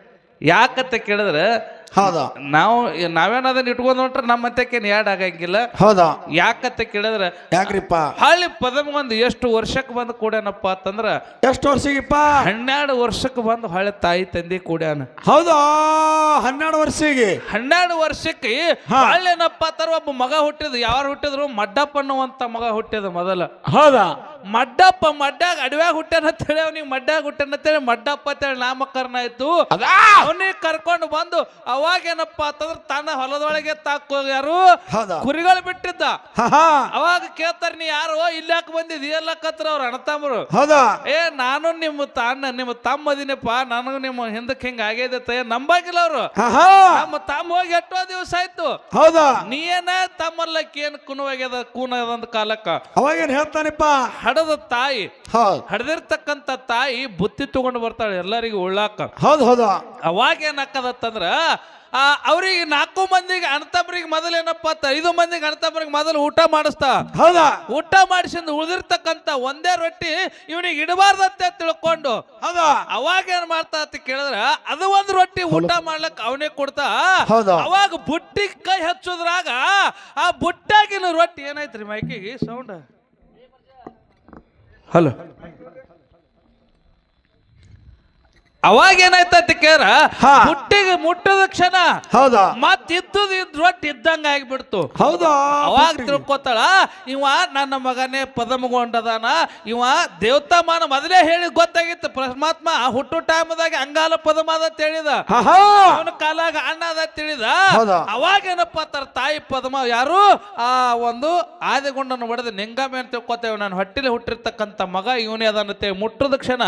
Speaker 2: ಯಾಕತ್ತೆ ಕೇಳಿದ್ರೆ
Speaker 1: ಹೌದಾ.
Speaker 2: ನಾವು ನಾವೇನಾದ್ರೂ ಇಟ್ಕೊಂಡ್ ಹೊಂಟ್ರೆ ನಮ್ಮ ಮತ್ತಕ್ಕೇನು ಯಾಡ್ ಆಗಂಗಿಲ್ಲ.
Speaker 1: ಹೌದಾ.
Speaker 2: ಯಾಕಂತ ಕೇಳಿದ್ರೆ
Speaker 1: ಯಾಕ್ರಿಪ್ಪ?
Speaker 2: ಹಳ್ಳಿ ಪದಮ್ ಒಂದು ಎಷ್ಟು ವರ್ಷಕ್ಕೆ ಬಂದು ಕೂಡ್ಯಾನಪ್ಪ ಅಂತಂದ್ರ
Speaker 1: ಎಷ್ಟು ವರ್ಷಗಿಪ್ಪ?
Speaker 2: ಹನ್ನೆರಡು ವರ್ಷಕ್ಕೆ ಬಂದು ಹಳೆ ತಾಯಿ ತಂದೆ ಕೂಡ್ಯಾನ.
Speaker 1: ಹೌದಾ ಹನ್ನೆರಡು ವರ್ಷಿಗೆ.
Speaker 2: ಹನ್ನೆರಡು ವರ್ಷಕ್ಕೆ. ಹಳ್ಳಿನಪ್ಪ ತರ ಒಬ್ಬ ಮಗ ಹುಟ್ಟಿದ ಯಾರು ಹುಟ್ಟಿದ್ರು? ಮಡ್ಡಪ್ಪ ಅನ್ನುವಂತ ಮಗ ಹುಟ್ಟಿದ ಮೊದಲ.
Speaker 1: ಹೌದಾ?
Speaker 2: ಮಡ್ಡಪ್ಪ ಮಡ್ಡಾಗ ಅಡವ್ಯಾಗ ಹುಟ್ಟ್ಯಾನ ಅಂತೇಳಿ ಅವ್ನಿಗೆ ಮಡ್ಡಾಗ ಅಂತೇಳಿ ಮಡ್ಡಪ್ಪ ಅಂತೇಳಿ ನಾಮಕರಣ ಆಯ್ತು. ಅವನಿಗೆ ಕರ್ಕೊಂಡು ಬಂದು ಅವಾಗ ಏನಪ್ಪ ಅಂತಂದ್ರೆ ತನ್ನ ಹೊಲದೊಳಗೆ
Speaker 1: ತಾಕೋಗ್ಯಾರು
Speaker 2: ಕುರಿಗಳು ಬಿಟ್ಟಿದ್ದ. ಅವಾಗ ಕೇಳ್ತಾರ ನೀ ಯಾರು? ಇಲ್ಲಾಕ ಬಂದಿದ್ ಎಲ್ಲಕ್ಕತ್ರ ಅವ್ರ ಅಣ್ಣತಮ್ಮರು
Speaker 1: ಹೌದಾ?
Speaker 2: ಏ ನಾನು ನಿಮ್ಮ ತಾನ ನಿಮ್ಮ ತಮ್ಮ ಅದಿನಪ್ಪ ನನಗೂ ನಿಮ್ಮ ಹಿಂದಕ್ಕೆ ಹಿಂಗ ಆಗೈದ ನಂಬಾಗಿಲ್ಲ ಅವ್ರು. ನಮ್ಮ ತಮ್ಮ ಹೋಗಿ ಎಷ್ಟೋ ದಿವಸ ಆಯ್ತು.
Speaker 1: ಹೌದಾ?
Speaker 2: ನೀ ಏನ ತಮ್ಮಲ್ಲಕ್ಕೆ ಏನ್ ಕುನುವಾಗ್ಯದ ಕೂನ ಕಾಲಕ್ಕ
Speaker 1: ಅವಾಗೇನ್ ಹೇಳ್ತಾನಿಪ್ಪ?
Speaker 2: ಹಡದ ತಾಯಿ
Speaker 1: ಹಡದಿರ್ತಕ್ಕಂತ
Speaker 2: ಹಡ್ದಿರ್ತಕ್ಕಂಥ ತಾಯಿ ಬುತ್ತಿ ತಗೊಂಡು ಬರ್ತಾಳೆ ಎಲ್ಲರಿಗೂ ಉಳ್ಳಾಕ.
Speaker 1: ಹೌದು ಹೌದಾ.
Speaker 2: ಅವಾಗ ಏನಾಕದತ್ತಂದ್ರ ಆ ಅವ್ರಿಗೆ ನಾಲ್ಕು ಮಂದಿಗೆ ಅಣ್ತಬ್ರಿಗೆ ಮೊದಲು ಏನಪ್ಪ ಅಂತ ಐದು ಮಂದಿಗೆ ಅಣ್ತಬ್ರಿಗೆ ಮೊದಲು ಊಟ ಮಾಡಿಸ್ತಾ.
Speaker 1: ಹೌದಾ.
Speaker 2: ಊಟ ಮಾಡಿಸಿಂದ ಉಳಿದಿರ್ತಕ್ಕಂತ ಒಂದೇ ರೊಟ್ಟಿ ಇವನಿಗೆ ಇಡಬಾರ್ದಂತೆ ತಿಳ್ಕೊಂಡು.
Speaker 1: ಹೌದಾ.
Speaker 2: ಅವಾಗ ಏನ್ ಮಾಡ್ತಾ ಅಂತ ಕೇಳಿದ್ರ ಅದು ಒಂದು ರೊಟ್ಟಿ ಊಟ ಮಾಡ್ಲಕ್ ಅವನೇ ಕೊಡ್ತಾ.
Speaker 1: ಹೌದಾ?
Speaker 2: ಅವಾಗ ಬುಟ್ಟಿ ಕೈ ಹಚ್ಚೋದ್ರಾಗ ಆ ಬುಟ್ಟಾಗಿನ ರೊಟ್ಟಿ ಏನಾಯ್ತ್ರಿ ಮೈಕಿಗೆ ಸೌಂಡ್ ಹಲೋ ಅವಾಗ ಏನಾಯ್ತಂತ ಕೇರ
Speaker 1: ಹಾ.
Speaker 2: ಹುಟ್ಟಿಗೆ ಮುಟ್ಟದ ಕ್ಷಣ
Speaker 1: ಹೌದಾ?
Speaker 2: ಮತ್ ಇದ್ದದ ಇದ್ ರೊಟ್ಟಿ ಇದ್ದಂಗ ಆಗ್ಬಿಡ್ತು.
Speaker 1: ಹೌದಾ?
Speaker 2: ಅವಾಗ ತಿಳ್ಕೊತಾಳ ಇವ ನನ್ನ ಮಗನೇ ಪದಮಗೊಂಡದಾನ ಇವ ದೇವತಾಮಾನ ಮೊದಲೇ ಹೇಳಿ ಗೊತ್ತಾಗಿತ್ತು ಪರಮಾತ್ಮ ಹುಟ್ಟು ಟೈಮ್ದಾಗ ಅಂಗಾಲ ಹೇಳಿದ.
Speaker 1: ಹಾ ಹಾ.
Speaker 2: ಅವನ ಕಾಲಾಗ ಅಣ್ಣ ಅದ ತಿಳಿದ
Speaker 1: ಹೌದಾ?
Speaker 2: ಅವಾಗ ಏನಪ್ಪ ತರ ತಾಯಿ ಪದ್ಮ ಯಾರು? ಆ ಒಂದು ಆದಿಗೊಂಡನ್ನು ಹೊಡೆದ ನಿಂಗಾಮೆ ಅಂತ ತಿಳ್ಕೊತೇವೆ ನಾನು ಹೊಟ್ಟಿಲಿ ಹುಟ್ಟಿರ್ತಕ್ಕಂಥ ಮಗ ಇವನೇ ಅದಂತೆ ಮುಟ್ಟದ ಕ್ಷಣ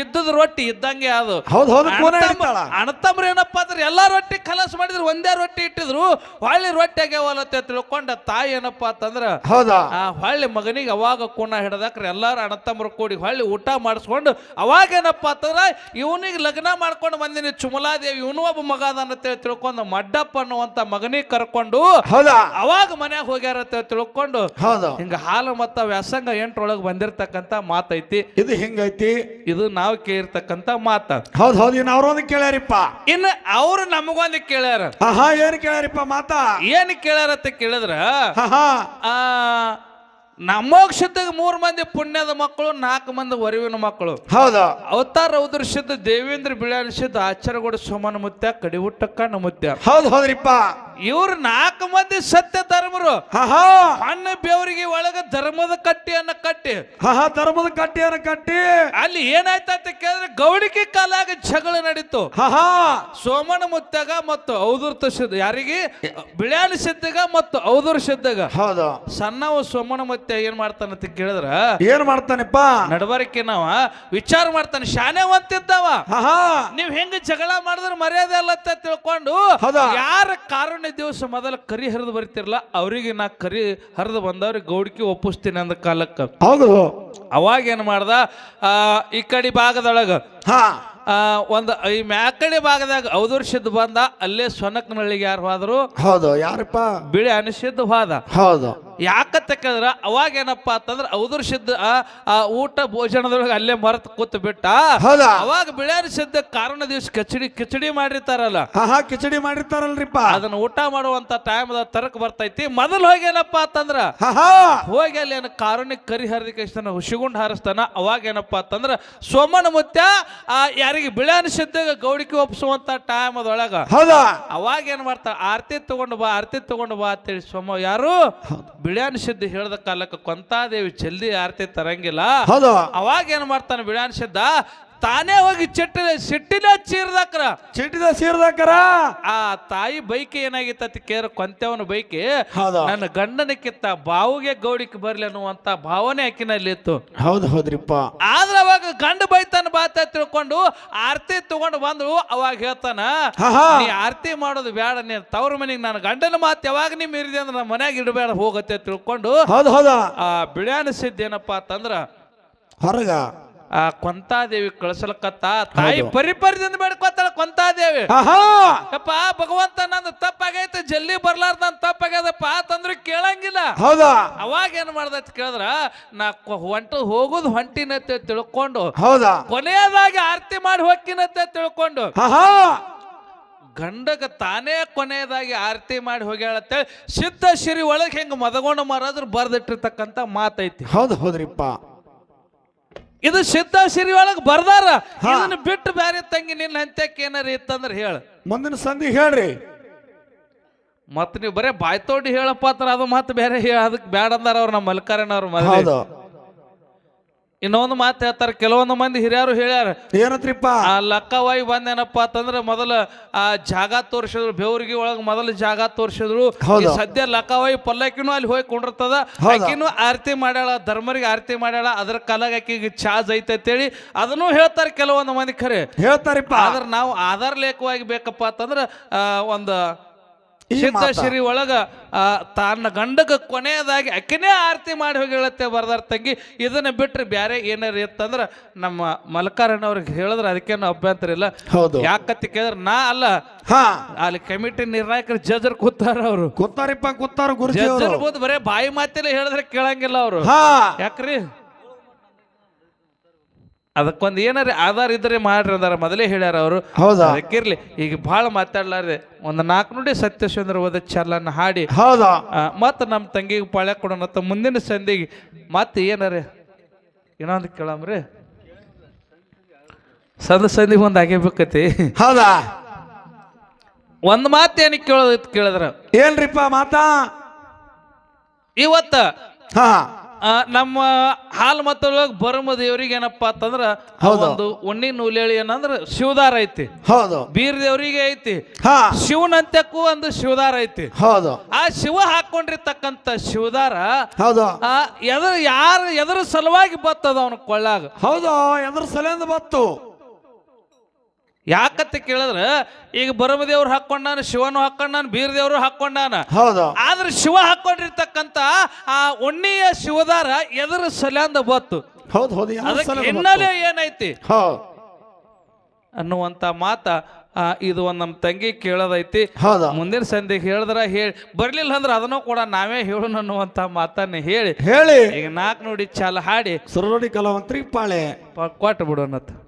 Speaker 2: ಇದ್ದದ ರೊಟ್ಟಿ ಇದ್ದಂಗೆ ಅದು
Speaker 1: ಹೌದ್ ಹೌದು ಕೂನ ಹಿಡಿತಾಳ.
Speaker 2: ಅಣ್ಣತಮ್ರ ಏನಪ್ಪ ಅಂದ್ರೆ ಎಲ್ಲಾ ರೊಟ್ಟಿ ಕಲಸ್ ಮಾಡಿದ್ರು ಒಂದೇ ರೊಟ್ಟಿ ಇಟ್ಟಿದ್ರು. ಹೊಳ್ಳಿ ರೊಟ್ಟಿ ಆಗ್ಯಾವಲ್ಲತ್ತೆ ತಿಳ್ಕೊಂಡ ತಾಯಿ ಏನಪ್ಪ ಅಂತಂದ್ರ
Speaker 1: ಹೌದಾ?
Speaker 2: ಆ ಹೊಳ್ಳಿ ಮಗನಿಗೆ ಅವಾಗ ಕುಣ ಹಿಡ್ದಾಕ್ರೆ ಎಲ್ಲಾರು ಅಣ್ಣತಮ್ಮರು ಕೂಡಿ ಹೊಳ್ಳಿ ಊಟ ಮಾಡಿಸ್ಕೊಂಡು ಅವಾಗ ಏನಪ್ಪ ಅಂತಂದ್ರ ಇವನಿಗೆ ಲಗ್ನ ಮಾಡ್ಕೊಂಡು ಬಂದಿನಿ ಚುಮಲಾದೇವಿ ಇವನು ಒಬ್ಬ ಮಗ ಅದಾನಂತೇಳಿ ತಿಳ್ಕೊಂಡು ಮಡ್ಡಪ್ಪ ಅನ್ನುವಂತ ಮಗನಿಗೆ ಕರ್ಕೊಂಡು
Speaker 1: ಹೌದಾ?
Speaker 2: ಅವಾಗ ಮನ್ಯಾಗ ಹೋಗ್ಯಾರ ಅಂತ ತಿಳ್ಕೊಂಡು
Speaker 1: ಹೌದು.
Speaker 2: ಹಿಂಗ ಹಾಲು ಮತ್ತ ವ್ಯಾಸಂಗ ಎಂಟ್ರೊಳಗೆ ಬಂದಿರ್ತಕ್ಕಂಥ ಮಾತೈತಿ.
Speaker 1: ಇದು ಹಿಂಗೈತಿ?
Speaker 2: ಇದು ನಾವು ಕೇಳಿರ್ತಕ್ಕಂತ ಮಾತ.
Speaker 1: ಹೌದ್ ಹೌದು ಇನ್ನು ಅವ್ರೊಂದು ಕೇಳ್ಯಾರಿಪ್ಪ.
Speaker 2: ಇನ್ನು ಅವ್ರು ನಮಗೊಂದು ಕೇಳ್ಯಾರ.
Speaker 1: ಹಾ ಏನು ಕೇಳ್ಯಾರಿಪ್ಪ ಮಾತಾ?
Speaker 2: ಏನ್ ಕೇಳ್ಯಾರ ಅಂತ ಕೇಳಿದ್ರ?
Speaker 1: ಹಾ ಹಾ
Speaker 2: ಆ ನಮೋಕ್ಷದಾಗ ಮೂರು ಮಂದಿ ಪುಣ್ಯದ ಮಕ್ಕಳು ನಾಲ್ಕು ಮಂದಿ ವರಿವಿನ ಮಕ್ಕಳು.
Speaker 1: ಹೌದು.
Speaker 2: ಅವತಾರ ರೌದ್ರಶಿದ್ದ ದೇವೇಂದ್ರ ಬಿಳಾನಿಸಿದ್ದ ಆಚಾರಗೋಡ ಸೋಮನ ಮುತ್ಯ ಕಡಿವುಟ್ಟಕ್ಕ ಮುತ್ಯ.
Speaker 1: ಹೌದು ಹೌದ್ರಿಪ್ಪ.
Speaker 2: ಇವ್ರು ನಾಲ್ಕು ಮಂದಿ ಸತ್ಯ ಧರ್ಮರು. ಹಣ್ಣ ಬೇವರಿಗೆ ಒಳಗ ಧರ್ಮದ ಕಟ್ಟಿಯನ್ನ ಕಟ್ಟಿ.
Speaker 1: ಹಹಾ ಧರ್ಮದ ಕಟ್ಟಿಯನ್ನ ಕಟ್ಟಿ.
Speaker 2: ಅಲ್ಲಿ ಏನಾಯ್ತ ಅಂತ ಕೇಳಿದ್ರೆ ಗೌಡಿಕೆ ಕಾಲಾಗ ಜಗಳ ನಡೀತು.
Speaker 1: ಹಹಾ
Speaker 2: ಸೋಮನ ಮುತ್ಯಾಗ ಮತ್ತು ಔದೂರ್ ಸಿದ್ಧ ಯಾರಿಗೆ? ಬಿಳ್ಯಾನಿ ಸಿದ್ದಗ ಮತ್ತು ಔದೂರ್ ಸಿದ್ದಗ
Speaker 1: ಹೌದು.
Speaker 2: ಸಣ್ಣವ ಸೋಮನ ಮುತ್ತ ಏನ್ ಮಾಡ್ತಾನಂತ ಕೇಳಿದ್ರ?
Speaker 1: ಏನ್ ಮಾಡ್ತಾನಪ್ಪ?
Speaker 2: ನಡವರಿಕೆ ನಾವ. ವಿಚಾರ ಮಾಡ್ತಾನೆ. ಶಾನೆವಂತಿದ್ದವ
Speaker 1: ಹಾ ಹಾ.
Speaker 2: ನೀವ್ ಹೆಂಗ ಜಗಳ ಮಾಡಿದ್ರೆ ಮರ್ಯಾದೆ ಅಲ್ಲ ಅಂತ ತಿಳ್ಕೊಂಡು
Speaker 1: ಯಾರ
Speaker 2: ಯಾರ ಕಾರುಣ್ಯ ದಿವಸ ಮೊದಲ ಕರಿ ಹರಿದು ಬರ್ತಿರಲ್ಲ ಅವರಿಗೆ ನಾ ಕರಿ ಹರಿದು ಬಂದವ್ರಿಗೆ ಗೌಡಿಕೆ ಒಪ್ಪಿಸ್ತೀನಿ ಅಂದ ಕಾಲಕ್ಕೆ.
Speaker 1: ಹೌದು.
Speaker 2: ಅವಾಗ ಏನು ಮಾಡ್ದ? ಆ, ಈ ಕಡೆ ಭಾಗದೊಳಗ
Speaker 1: ಹಾ.
Speaker 2: ಆ, ಒಂದು ಈ ಮ್ಯಾಕಡೆ ಭಾಗದಾಗ ಔದರ್ಶದ್ದು ಬಂದ ಅಲ್ಲೇ ಸೊನಕ್ನಳ್ಳಿಗೆ ಯಾರು ಹೋದ್ರು?
Speaker 1: ಹೌದು ಯಾರಪ್ಪ?
Speaker 2: ಬಿಳಿ ಅನಿಸಿದ್ದು ಹೋದ.
Speaker 1: ಹೌದು.
Speaker 2: ಯಾಕಂತ ಕೇಳಿದ್ರ ಅವಾಗ ಏನಪ್ಪ ಅಂತಂದ್ರೆ ಔದರ್ಶದ್ದು ಆ ಆ ಊಟ ಭೋಜನದೊಳಗೆ ಅಲ್ಲೇ ಮರೆತು ಕೂತು ಬಿಟ್ಟ.
Speaker 1: ಹೌದಾ?
Speaker 2: ಅವಾಗ ಬಿಳಿ ಸಿದ್ದ ಕಾರಣ ದಿವಸ ಕಿಚಡಿ ಕಿಚಡಿ ಮಾಡಿರ್ತಾರಲ್ಲ.
Speaker 1: ಕಿಚಡಿ ಮಾಡಿರ್ತಾರಲ್ರಿಪ್ಪ.
Speaker 2: ಅದನ್ನ ಊಟ ಮಾಡುವಂತ ಟೈಮ್ ತರಕ್ ಬರ್ತೈತಿ. ಮೊದಲು ಹೋಗೇನಪ್ಪ ಅಂತಂದ್ರ ಹೋಗಿ ಅಲ್ಲಿ ಏನು ಕಾರುಣ್ಯ ಕರಿ ಹರಿದಕ್ಕೆ ಹುಷಿಗುಂಡ್ ಹಾರಿಸ್ತಾನ. ಅವಾಗ ಏನಪ್ಪ ಅಂತಂದ್ರ ಸೋಮನ ಮುತ್ಯ ಆ ಯಾರಿಗೆ ಸಿದ್ದ ಗೌಡಿಕೆ ಒಪ್ಪಿಸುವಂತ ಟೈಮ್ ಅದೊಳಗ
Speaker 1: ಹೌದಾ?
Speaker 2: ಅವಾಗ ಏನ್ ಮಾಡ್ತಾರ ಆರತಿ ತಗೊಂಡು ಬಾ ಆರತಿ ತಗೊಂಡು ಬಾ ಅಂತೇಳಿ ಸೋಮ ಯಾರು? ಬಿಳಿಯಾನ ಸಿದ್ಧ ಹೇಳ್ದ ಕಾಲಕ್ಕೆ ಕೊಂತಾದೇವಿ ಜಲ್ದಿ ಆರತಿ ತರಂಗಿಲ್ಲ.
Speaker 1: ಹೌದು.
Speaker 2: ಅವಾಗ ಏನ್ ಮಾಡ್ತಾನೆ ಬಿಳಿಯಾನ್ ಸಿದ್ಧ ತಾನೇ ಹೋಗಿ ಚಿಟ್ಟಿನ ಸಿಟ್ಟಿನ ಚೀರ್ದಾಕ್ರ
Speaker 1: ಚೀಟಿದ ಸೀರ್ದಾಕರ
Speaker 2: ಆ ತಾಯಿ ಬೈಕ್ ಏನಾಗಿತ್ತ ಕೇರ ಕೊಂತೆವನ ಬೈಕ್.
Speaker 1: ಹೌದು.
Speaker 2: ನನ್ನ ಗಂಡನಕ್ಕಿಂತ ಬಾವುಗೆ ಗೌಡಿಕ್ ಬರ್ಲಿ ಅನ್ನುವಂತ ಭಾವನೆ ಆಕಿನಲ್ಲಿ ಇತ್ತು.
Speaker 1: ಹೌದು ಹೌದ್ರಿಪ್ಪ.
Speaker 2: ಆದ್ರೆ ಅವಾಗ ಗಂಡ ಬೈತಾನ ಬಾತ ತಿಳ್ಕೊಂಡು ಆರತಿ ತಗೊಂಡು ಬಂದ್ರು ಅವಾಗ ಹೇಳ್ತಾನ
Speaker 1: ಹಾ ಹಾ.
Speaker 2: ನೀ ಆರತಿ ಮಾಡೋದು ಬೇಡ ನೀನ್ ತವ್ರ ಮನೆಗೆ ನಾನು ಗಂಡನ ಮಾತು ಯಾವಾಗ ನಿಮ್ ಇರಿದೆ ಅಂದ್ರೆ ನಮ್ಮ ಮನ್ಯಾಗ ಇಡಬೇಡ ಹೋಗತ್ತೆ ತಿಳ್ಕೊಂಡು
Speaker 1: ಹೌದು ಹೌದಾ.
Speaker 2: ಆ ಬಿಳ್ಯಾನ ಏನಪ್ಪ ಅಂತಂದ್ರ
Speaker 1: ಹೊರಗ
Speaker 2: ಆ ಕೊಂತಾದೇವಿ ಕಳಿಸಲಕತ್ತ. ತಾಯಿ ಪರಿಪರಿದಿಂದ ಬೇಡ್ಕೊತಾಳ ಕೊಂತಾದೇವಿ. ಯಪ್ಪ ಭಗವಂತ ನಂದು ತಪ್ಪಾಗೈತೆ ಜಲ್ದಿ ಬರ್ಲಾರ್ದ ನನ್ ತಪ್ಪಾಗ್ಯದಪ್ಪ ಅಂತಂದ್ರೆ ಕೇಳಂಗಿಲ್ಲ.
Speaker 1: ಹೌದಾ?
Speaker 2: ಅವಾಗ ಏನ್ ಮಾಡ್ದತ್ ಕೇಳಿದ್ರ ನಾ ಹೊಂಟ ಹೋಗುದು ಹೊಂಟಿನತ್ತೆ ತಿಳ್ಕೊಂಡು
Speaker 1: ಹೌದಾ?
Speaker 2: ಕೊನೆಯದಾಗಿ ಆರತಿ ಮಾಡಿ ಹೊಕ್ಕಿನತ್ತೆ ತಿಳ್ಕೊಂಡು ಗಂಡಗ ತಾನೇ ಕೊನೆಯದಾಗಿ ಆರತಿ ಮಾಡಿ ಹೋಗ್ಯಾಳತ್ತೇಳಿ ಸಿದ್ಧ ಶಿರಿ ಒಳಗೆ ಹೆಂಗೆ ಮದಗೊಂಡು ಮಾರಾದ್ರು ಬರ್ದಿಟ್ಟಿರ್ತಕ್ಕಂಥ ಮಾತೈತಿ.
Speaker 1: ಹೌದು ಹೌದ್ರಿಪ್ಪ.
Speaker 2: ಇದು ಸಿದ್ಧ ಸಿರಿ ಒಳಗೆ ಬರ್ದಾರ. ಇದನ್ನ ಬಿಟ್ಟು ಬ್ಯಾರೆ ತಂಗಿ ನಿನ್ನ ಹಂತಕ್ಕೆ ಏನಾರ ಇತ್ತಂದ್ರೆ ಹೇಳ.
Speaker 1: ಮುಂದಿನ ಸಂಧಿ ಹೇಳ್ರಿ.
Speaker 2: ಮತ್ ನೀವು ಬರೇ ಬಾಯ್ತೋಡಿ ಹೇಳಪ್ಪ ಅಂದ್ರೆ ಅದು ಮತ್ತೆ ಬೇರೆ ಹೇಳ. ಅದಕ್ಕೆ ಬ್ಯಾಡ ಅಂದಾರ ಅವ್ರು ನಮ್ಮ ಮಲ್ಕಾರನವ್ರು ಮದ್ವೆ.
Speaker 1: ಹೌದು.
Speaker 2: ಇನ್ನೊಂದು ಮಾತು ಹೇಳ್ತಾರೆ ಕೆಲವೊಂದು ಮಂದಿ ಹಿರಿಯರು ಹೇಳ್ಯಾರ
Speaker 1: ಏನತ್ರಿಪ್ಪ
Speaker 2: ಆ ಲಕ್ಕವಾಯಿ ಬಂದೇನಪ್ಪ ಅಂತಂದ್ರೆ ಮೊದಲ ಆ ಜಾಗ ತೋರಿಸಿದ್ರು ಬೆವ್ರಿಗೆ ಒಳಗೆ ಮೊದಲ ಜಾಗ ತೋರಿಸಿದ್ರು
Speaker 1: ಹೌದು.
Speaker 2: ಸದ್ಯ ಲಕ್ಕವಾಯಿ ಪಲ್ಲಕ್ಕಿನೂ ಅಲ್ಲಿ ಹೋಗಿ ಕೊಂಡಿರ್ತದ
Speaker 1: ಹೌದು.
Speaker 2: ಆಕಿನೂ ಆರತಿ ಮಾಡ್ಯಾಳ ಧರ್ಮರಿಗೆ ಆರತಿ ಮಾಡ್ಯಾಳ ಅದ್ರ ಕಾಲಾಗ ಆಕಿಗೆ ಚಾರ್ಜ್ ಐತೆ ಅಂತೇಳಿ ಅದನ್ನು ಹೇಳ್ತಾರೆ ಕೆಲವೊಂದು ಮಂದಿ ಖರೆ
Speaker 1: ಹೇಳ್ತಾರಿಪ್ಪ
Speaker 2: ಆದ್ರೆ ನಾವು ಆಧಾರ ಲೇಖವಾಗಿ ಬೇಕಪ್ಪ ಅಂತಂದ್ರೆ ಆ, ಒಂದು ಶ್ರೀ ಒಳಗ ತನ್ನ ಗಂಡಗ ಕೊನೆಯದಾಗಿ ಅಕ್ಕಿನೇ ಆರತಿ ಮಾಡಿ ಹೋಗಿ ಹೇಳತ್ತೆ ಬರ್ದಾರ ತಂಗಿ. ಇದನ್ನ ಬಿಟ್ರೆ ಬ್ಯಾರೆ ಏನಾರ ಇತ್ತಂದ್ರ ನಮ್ಮ ಮಲ್ಕಾರಣ್ಣವ್ರಿಗೆ ಹೇಳಿದ್ರೆ ಅದಕ್ಕೇನು ಅಭ್ಯಂತರ ಇಲ್ಲ.
Speaker 1: ಹೌದು.
Speaker 2: ಯಾಕತ್ತಿ ಕೇಳಿದ್ರೆ ನಾ ಅಲ್ಲ.
Speaker 1: ಹಾ.
Speaker 2: ಅಲ್ಲಿ ಕಮಿಟಿ ನಿರ್ಣಾಯಕರು ಜಜರ್ ಕೂತಾರ ಅವರು.
Speaker 1: ಕೂತಾರಿಪ್ಪ ಕೂತಾರ ಗುರುಜಿ ಅವರು
Speaker 2: ಜಜರ್ ಬರೇ ಬಾಯಿ ಮಾತಿಲ್ಲ ಹೇಳಿದ್ರೆ ಕೇಳಂಗಿಲ್ಲ ಅವರು.
Speaker 1: ಹಾ.
Speaker 2: ಯಾಕ್ರಿ? ಅದಕ್ಕೊಂದು ಏನಾರ ಆಧಾರ ಇದ್ರೆ ಮಾಡ್ರಿ ಅಂದಾರ. ಮೊದಲೇ ಹೇಳ್ಯಾರ ಅವರು.
Speaker 1: ಹೌದಾ?
Speaker 2: ಅದಕ್ಕಿರ್ಲಿ. ಈಗ ಭಾಳ ಮಾತಾಡ್ಲಾರ್ದೆ. ಒಂದು ನಾಲ್ಕು ನುಡಿ ಸತ್ಯಚಂದ್ರ ಓದ ಚಲನ್ನ ಹಾಡಿ.
Speaker 1: ಹೌದಾ?
Speaker 2: ಮತ್ತು ನಮ್ಮ ತಂಗಿಗೆ ಪಾಳ್ಯ ಕೊಡೋಣ ಮುಂದಿನ ಸಂಧಿಗೆ ಮತ್ತೆ ಏನಾರ? ಇನ್ನೊಂದು ಕೇಳಮ್ರಿ. ಸದ ಸಂಧಿಗೆ ಒಂದು ಆಗೇಬೇಕತಿ
Speaker 1: ಹೌದಾ?
Speaker 2: ಒಂದು ಮಾತು ಏನಕ್ಕೆ ಕೇಳೋದೈತಿ ಕೇಳಿದ್ರ.
Speaker 1: ಏನ್ರಿಪ್ಪ ಮಾತಾ?
Speaker 2: ಇವತ್ತ
Speaker 1: ಹಾ.
Speaker 2: ಆ, ನಮ್ಮ ಹಾಲು ಮತ್ತೊಳಗೆ ಬರಮ ದೇವರಿಗೆ ಏನಪ್ಪ ಅಂತಂದ್ರ ಆ
Speaker 1: ಹೌದು.
Speaker 2: ಒಂದು ಉಣ್ಣಿ ನೂಲೇಳಿ ಏನಂದ್ರ ಶಿವದಾರ ಐತಿ.
Speaker 1: ಹೌದು.
Speaker 2: ಬೀರ್ ದೇವರಿಗೆ ಐತಿ.
Speaker 1: ಹಾ.
Speaker 2: ಶಿವನಂತ್ಯಕ್ಕೂ ಒಂದು ಶಿವದಾರ ಐತಿ.
Speaker 1: ಹೌದು.
Speaker 2: ಆ ಶಿವ ಹಾಕೊಂಡಿರ್ತಕ್ಕಂತ ಶಿವದಾರ
Speaker 1: ಹೌದು.
Speaker 2: ಆ ಎದ್ರ ಯಾರು ಎದ್ರ ಸಲುವಾಗಿ ಬತ್ತದ ಅವನ ಕೊಳ್ಳಾಗ?
Speaker 1: ಹೌದು ಎದ್ರ ಸಲಿಂದ ಬತ್ತು?
Speaker 2: ಯಾಕಂತ ಕೇಳಿದ್ರ ಈಗ ಬರಮದೇವ್ರು ಹಾಕೊಂಡಾನ ಶಿವನು ಹಾಕೊಂಡಾನ ಬೀರದೇವ್ರು ಹಾಕೊಂಡಾನ
Speaker 1: ಹೌದು.
Speaker 2: ಆದ್ರೆ ಶಿವ ಹಾಕೊಂಡಿರ್ತಕ್ಕಂತ ಆ ಉಣ್ಣಿಯ ಶಿವದಾರ ಎದುರ ಸಲ್ಯಾಂದ ಬತ್ತು.
Speaker 1: ಹೌದು ಹೌದು
Speaker 2: ಅದಕ್ಕೆ ಹಿನ್ನೆಲೆ ಏನೈತಿ?
Speaker 1: ಹೌದು.
Speaker 2: ಅನ್ನುವಂತ ಮಾತ ಆ, ಇದು ಒಂದ್ ನಮ್ಮ ತಂಗಿ ಕೇಳೋದೈತಿ.
Speaker 1: ಹೌದು.
Speaker 2: ಮುಂದಿನ ಸಂಧಿಗೆ ಹೇಳಿದ್ರ ಹೇಳಿ ಬರ್ಲಿಲ್ಲ ಅಂದ್ರೆ ಅದನ್ನು ಕೂಡ ನಾವೇ ಹೇಳೋಣ ಅನ್ನುವಂತ ಮಾತನ್ನ ಹೇಳಿ.
Speaker 1: ಹೇಳಿ.
Speaker 2: ಈಗ ನಾಲ್ಕು ನೋಡಿ ಚಾಲ ಹಾಡಿ.
Speaker 1: ಸುರನೋಡಿ ಕಲಾವಂತ್ರಿ ಪಾಳೆ.
Speaker 2: ಪ- ಕೊಟ್ಟು ಬಿಡೋಣತ್